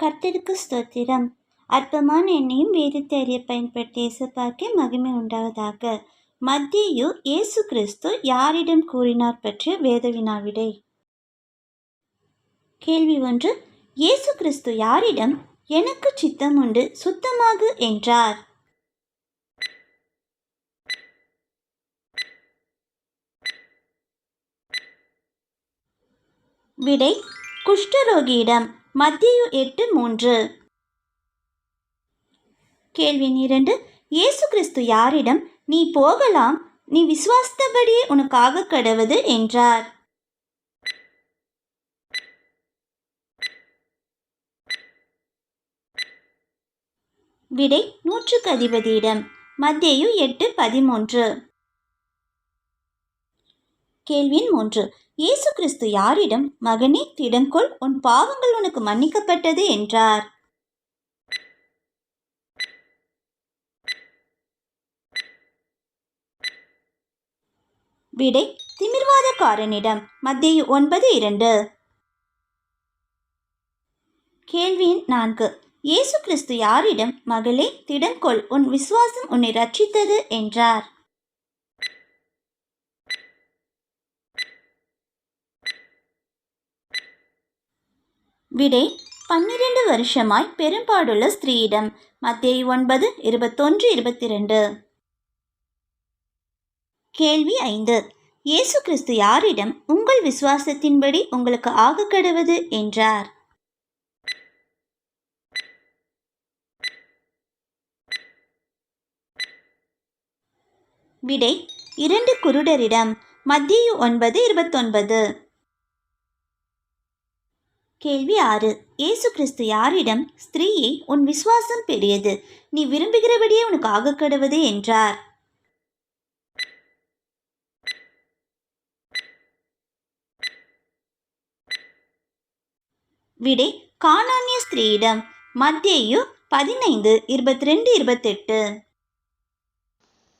கர்த்தருக்கு ஸ்தோத்திரம். அற்பமான எண்ணையும் வேதத்தை அறிய பயன்படுத்திய இயேசுப்பாக்கே மகிமை உண்டாவதாக. மத்தியு இயேசு கிறிஸ்து யாரிடம் கூறினார் பற்றிய வேத வினாவிடை கேள்வி ஒன்று. இயேசு கிறிஸ்து யாரிடம் எனக்கு சித்தம் உண்டு சுத்தமாகு என்றார். விடை. குஷ்டரோகியிடம். மத்தியு எட்டு மூன்று. கேள்வி இரண்டு. இயேசு கிறிஸ்து யாரிடம் நீ போகலாம் நீ விசுவாசித்தபடியே உனக்காக கடவுது என்றார். விடை நூற்றுக்கு அதிபதியிடம். மத்தியு எட்டு பதிமூன்று. கேள்வியின் மூன்று. இயேசு கிறிஸ்து யாரிடம் மகனே திடங்கொள் உன் பாவங்கள் உனக்கு மன்னிக்கப்பட்டது என்றார். விடை திமிர்வாதக்காரனிடம் மத்திய ஒன்பது இரண்டு. கேள்வியின் நான்கு. இயேசு கிறிஸ்து யாரிடம் மகளே திடங்கொள் உன் விசுவாசம் உன்னை ரட்சித்தது என்றார். விடை பன்னிரண்டு வருஷமாய் பெரும்பாடுள்ள ஸ்திரீயிடம். மத்திய ஒன்பது இருபத்தொன்று இருபத்தி ரெண்டு கேள்வி ஐந்து. இயேசு கிறிஸ்து யாரிடம் உங்கள் விசுவாசத்தின்படி உங்களுக்கு ஆகக்கடுவது என்றார். விடை இரண்டு குருடரிடம். மத்திய ஒன்பது இருபத்தொன்பது. கேள்வி ஆறு. இயேசு கிறிஸ்து யாரிடம் ஸ்திரீயை உன் விசுவாசம் பெரியது. நீ விரும்புகிறபடியே உனக்கு ஆகக்கடுவது என்றார். விடை கானானிய ஸ்திரீயிடம் மத்தியு பதினைந்து இருபத்தி ரெண்டு இருபத்தெட்டு.